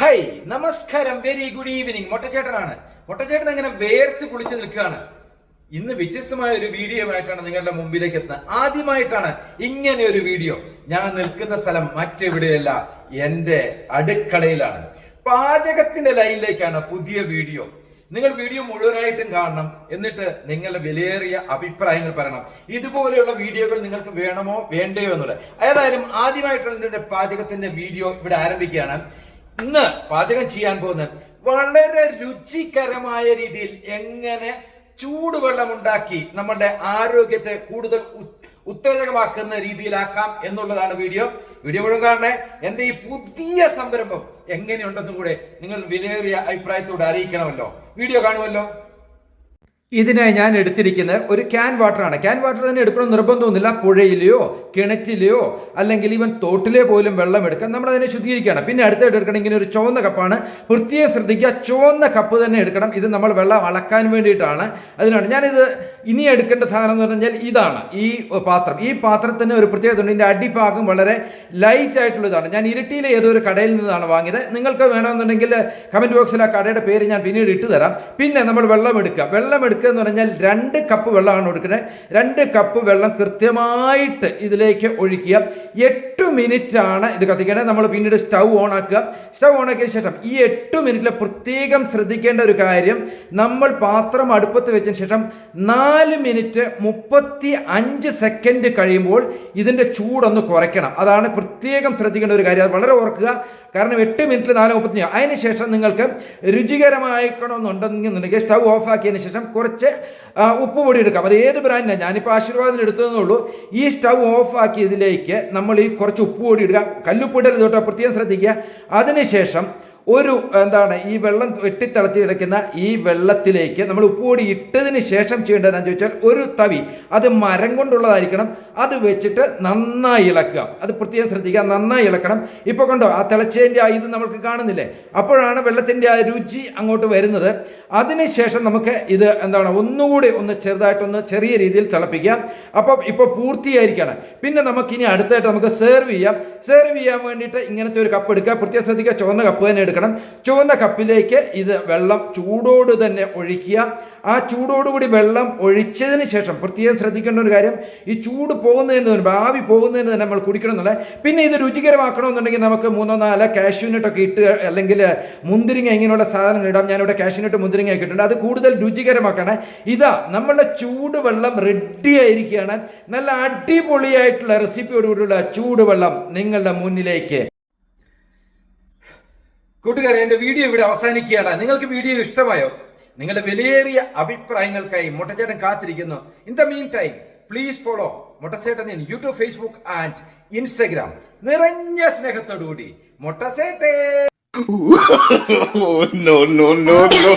High നമസ്കാരം very good evening മൊട്ടച്ചേട്ടനാണ്. മൊട്ടച്ചേട്ടൻ അങ്ങനെ വേർത്ത് കുളിച്ച് നിൽക്കുകയാണ്. ഇന്ന് വ്യത്യസ്തമായ ഒരു വീഡിയോ ആയിട്ടാണ് നിങ്ങളുടെ മുമ്പിലേക്ക് എത്തുന്നത്. ആദ്യമായിട്ടാണ് ഇങ്ങനെ ഒരു വീഡിയോ. ഞാൻ നിൽക്കുന്ന സ്ഥലം മറ്റെവിടെയല്ല എന്റെ അടുക്കളയിലാണ്. പാചകത്തിന്റെ ലൈനിലേക്കാണ് പുതിയ വീഡിയോ. നിങ്ങൾ വീഡിയോ മുഴുവനായിട്ടും കാണണം. എന്നിട്ട് നിങ്ങളുടെ വിലയേറിയ അഭിപ്രായങ്ങൾ പറയണം. ഇതുപോലെയുള്ള വീഡിയോകൾ നിങ്ങൾക്ക് വേണമോ വേണ്ടയോ എന്നുള്ളത്. ഏതായാലും ആദ്യമായിട്ടുള്ള എന്റെ പാചകത്തിന്റെ വീഡിയോ ഇവിടെ ആരംഭിക്കുകയാണ്. ഇന്ന് പാചകം ചെയ്യാൻ പോകുന്നത് വളരെ രുചികരമായ രീതിയിൽ എങ്ങനെ ചൂടുവെള്ളം ഉണ്ടാക്കി നമ്മളുടെ ആരോഗ്യത്തെ കൂടുതൽ ഉത്തേജകമാക്കുന്ന രീതിയിലാക്കാം എന്നുള്ളതാണ് വീഡിയോ. വീഡിയോ മുഴുവൻ കാണണേ. എന്റെ ഈ പുതിയ സംരംഭം എങ്ങനെയുണ്ടെന്നും കൂടെ നിങ്ങൾ വിലയേറിയ അഭിപ്രായത്തോടെ അറിയിക്കണമല്ലോ. വീഡിയോ കാണുമല്ലോ. ഇതിനായി ഞാൻ എടുത്തിരിക്കുന്നത് ഒരു ക്യാൻ ആണ്. ക്യാൻ വാട്ടർ തന്നെ എടുക്കണം നിർബന്ധമൊന്നുമില്ല. പുഴയിലെയോ കിണറ്റിലെയോ അല്ലെങ്കിൽ ഈവൻ തോട്ടിലെ പോലും വെള്ളം എടുക്കാം നമ്മൾ അതിനെ ശുദ്ധീകരിക്കണം പിന്നെ അടുത്തായിട്ട് എടുക്കണം ഇങ്ങനെ ഒരു ചുവന്ന കപ്പാണ്. പ്രത്യേകം ശ്രദ്ധിക്കുക ചുവന്ന കപ്പ് തന്നെ എടുക്കണം. ഇത് നമ്മൾ വെള്ളം അളക്കാൻ വേണ്ടിയിട്ടാണ്. അതിനാണ് ഞാനിത് ഇനി എടുക്കേണ്ട സാധനം എന്ന് പറഞ്ഞാൽ ഇതാണ്. ഈ പാത്രം. ഈ പാത്രത്തിന് ഒരു പ്രത്യേകത ഉണ്ട്. ഇതിന്റെ അടിഭാഗം വളരെ ലൈറ്റ് ആയിട്ടുള്ളതാണ്. ഞാൻ ഇരിട്ടിയിലെ ഏതോ ഒരു കടയിൽ നിന്നാണ് വാങ്ങിയത്. നിങ്ങൾക്ക് വേണമെന്നുണ്ടെങ്കിൽ കമന്റ് ബോക്സിൽ ആ കടയുടെ പേര് ഞാൻ പിന്നീട് ഇട്ടുതരാം. പിന്നെ നമ്മൾ വെള്ളം എടുക്കുക. വെള്ളം എടുക്കുക എന്ന് പറഞ്ഞാൽ രണ്ട് കപ്പ് വെള്ളമാണ് കൊടുക്കുന്നത്. രണ്ട് കപ്പ് വെള്ളം കൃത്യമായിട്ട് ഇതിലേക്ക് ഒഴിക്കുക. എട്ട് മിനിറ്റ് ആണ് ഇത് കത്തിക്കേണ്ടത്. നമ്മൾ പിന്നീട് സ്റ്റൗ ഓൺ ആക്കുക. സ്റ്റൗ ഓൺ ആക്കിയ ശേഷം ഈ എട്ട് മിനിറ്റിൽ പ്രത്യേകം ശ്രദ്ധിക്കേണ്ട ഒരു കാര്യം നമ്മൾ പാത്രം അടുപ്പത്ത് വെച്ചതിന് ശേഷം നാല് മിനിറ്റ് മുപ്പത്തി അഞ്ച് സെക്കൻഡ് കഴിയുമ്പോൾ ഇതിന്റെ ചൂടൊന്ന് കുറയ്ക്കണം. അതാണ് പ്രത്യേകം ശ്രദ്ധിക്കേണ്ട ഒരു കാര്യം. അത് വളരെ ഓർക്കുക. കാരണം എട്ട് മിനിറ്റിൽ നാല് മുപ്പത്തി അതിന് ശേഷം നിങ്ങൾക്ക് രുചികരമായിക്കണമെന്നുണ്ടെന്നുണ്ടെങ്കിൽ സ്റ്റൗ ഓഫ് ആക്കിയതിന് ശേഷം കുറച്ച് ആ, ഉപ്പ് പൊടി എടുക്കാം അത് ഏത് ബ്രാൻഡിനാണ് ഞാനിപ്പോൾ ആശീർവാദത്തിന് എടുത്തതെന്നേ ഉള്ളൂ. ഈ സ്റ്റൗ ഓഫ് ആക്കിയതിലേക്ക് നമ്മൾ ഈ കുറച്ച് ഉപ്പ് പൊടി ഇടുക കല്ലുപ്പൊടി കേട്ടോ പ്രത്യേകം ശ്രദ്ധിക്കുക. അതിനുശേഷം ഒരു എന്താണ് ഈ വെള്ളം വെട്ടിത്തിളച്ച് കിടക്കുന്ന ഈ വെള്ളത്തിലേക്ക് നമ്മൾ ഉപ്പുപൊടി ഇട്ടതിന് ശേഷം ചെയ്യേണ്ടതെന്ന് ചോദിച്ചാൽ ഒരു തവി. അത് മരം കൊണ്ടുള്ളതായിരിക്കണം. അത് വെച്ചിട്ട് നന്നായി ഇളക്കുക. അത് പ്രത്യേകം ശ്രദ്ധിക്കുക. നന്നായി ഇളക്കണം. ഇപ്പോൾ കണ്ടോ ആ തിളച്ചതിന്റെ ആ ഇത് നമുക്ക് കാണുന്നില്ലേ? അപ്പോഴാണ് വെള്ളത്തിന്റെ ആ രുചി അങ്ങോട്ട് വരുന്നത്. അതിനുശേഷം നമുക്ക് ഇത് എന്താണ് ഒന്നുകൂടി ഒന്ന് ചെറുതായിട്ടൊന്ന് ചെറിയ രീതിയിൽ തിളപ്പിക്കുക. അപ്പോൾ ഇപ്പോൾ പൂർത്തിയായിരിക്കണം. പിന്നെ നമുക്കിനി അടുത്തായിട്ട് നമുക്ക് സെർവ് ചെയ്യാം. സെർവ് ചെയ്യാൻ വേണ്ടിയിട്ട് ഇങ്ങനത്തെ ഒരു കപ്പ് എടുക്കുക. പ്രത്യേകം ശ്രദ്ധിക്കുക ചുവന്ന കപ്പ് തന്നെ എടുക്കണം. ചുവന്ന കപ്പിലേക്ക് ഇത് വെള്ളം ചൂടോട് തന്നെ ഒഴിക്കുക. ആ ചൂടോടുകൂടി വെള്ളം ഒഴിച്ചതിന് ശേഷം പ്രത്യേകം ശ്രദ്ധിക്കേണ്ട ഒരു കാര്യം ഈ ചൂട് പോകുന്നതിന് മുൻപ് ആവി പോകുന്നതിന് തന്നെ നമ്മൾ കുടിക്കണം എന്നുള്ള പിന്നെ ഇത് രുചികരമാക്കണമെന്നുണ്ടെങ്കിൽ നമുക്ക് മൂന്നോ നാലോ കാഷ്യൂനട്ടൊക്കെ ഇട്ട് അല്ലെങ്കിൽ മുന്തിരിങ്ങ ഇങ്ങനെയുള്ള സാധനങ്ങൾ ഇടാം. ഞാനിവിടെ കാഷ്യൂനട്ട് മുന്തിരിങ്ങ ഒക്കെ ഇട്ടിട്ടുണ്ട്. അത് കൂടുതൽ രുചികരമാക്കണേ. ഇതാ നമ്മളുടെ ചൂട് വെള്ളം റെഡി ആയിരിക്കുകയാണ്. നല്ല അടിപൊളിയായിട്ടുള്ള റെസിപ്പിയോടുകൂടിയുള്ള ചൂടുവെള്ളം നിങ്ങളുടെ മുന്നിലേക്ക് കൂട്ടുകാരെ എന്റെ വീഡിയോ ഇവിടെ അവസാനിക്കുകയാണ്. നിങ്ങൾക്ക് വീഡിയോ ഇഷ്ടമായോ? നിങ്ങളുടെ വിലയേറിയ അഭിപ്രായങ്ങൾക്കായി മുട്ടച്ചേട്ടൻ കാത്തിരിക്കുന്നു. In the meantime please follow മുട്ടസേട്ടൻ in YouTube Facebook and Instagram നിറഞ്ഞ സ്നേഹത്തോടുകൂടി മുട്ടസേട്ടേ no, no, no, no.